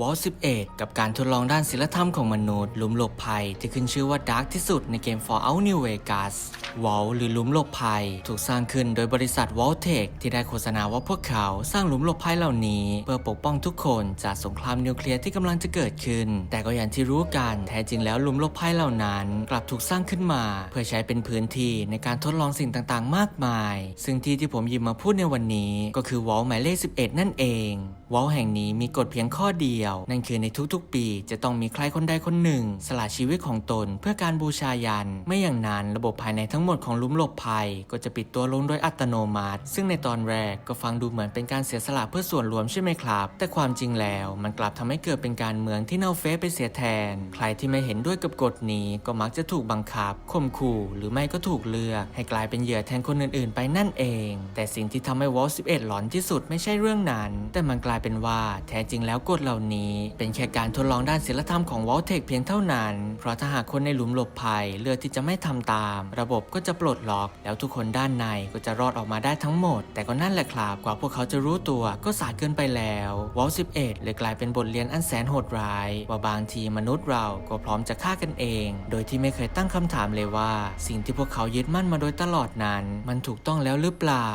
วอล11 กับการทดลองด้านศิลธรรมของมนุษย์หลุมหลบภัยที่ขึ้นชื่อว่าดาร์กที่สุดในเกม Fallout New Vegas วอลหรือหลุมหลบภัย ถูกสร้างขึ้นโดยบริษัท w a l t e c h ที่ได้โฆษณาว่าพวกเขาสร้างหลุมหลบภัยเหล่านี้ เพื่อปกป้องทุกคนจากสงครามนิวเคลียร์ที่กำลังจะเกิดขึ้น แต่ก็อย่างที่รู้กันแท้จริงแล้วหลุมหลบภัยเหล่านั้น กลับถูกสร้างขึ้นมา เพื่อใช้เป็นพื้นที่ในการทดลองสิ่งต่างๆ มากมาย ซึ่งที่ที่ผมหยิบมาพูดในวันนี้ ก็คือวอลหมายเลข 11 นั่นเองวอลแห่งนี้มีกฎเพียงข้อเดียวนั่นคือในทุกๆ ปี จะต้องมีใครคนใดคนหนึ่ง สละชีวิตของตนเพื่อการบูชายัน ไม่อย่างนั้นระบบภายในทั้งหมดของลุมหลบภัย ก็จะปิดตัวลงโดยอัตโนมัติ ซึ่งในตอนแรกก็ฟังดูเหมือนเป็นการเสียสละเพื่อส่วนรวมใช่ไหมครับ แต่ความจริงแล้วมันกลับทำให้เกิดเป็นการเมืองที่เน่าเฟะไปเสียแทน ใครที่ไม่เห็นด้วยกับกฎนี้ก็มักจะถูกบังคับข่มขู่ หรือไม่ก็ถูกเลือก ให้กลายเป็นเหยื่อแทนคนอื่นๆ ไปนั่นเอง แต่สิ่งที่ทำให้วอล11หลอนที่สุดไม่ใช่เรื่องนั้น แต่มันกลายเป็นว่าแท้จริงแล้วกฎเหล่านี้ เป็นแค่การทดลองด้านศิลธรรมของวอลเทคเพียงเท่านั้น เพราะถ้าหากคนในหลุมหลบภัยเลือกที่จะไม่ทำตาม ระบบก็จะปลดล็อก แล้วทุกคนด้านในก็จะรอดออกมาได้ทั้งหมด แต่ก็นั่นแหละครับกว่าพวกเขาจะรู้ตัวก็สายเกินไปแล้ววอล11เลยกลายเป็นบทเรียนอันแสนโหดร้าย ว่าบางทีมนุษย์เราก็พร้อมจะฆ่ากันเอง โดยที่ไม่เคยตั้งคำถามเลยว่า สิ่งที่พวกเขายึดมั่นมาโดยตลอดนั้น มันถูกต้องแล้วหรือเปล่า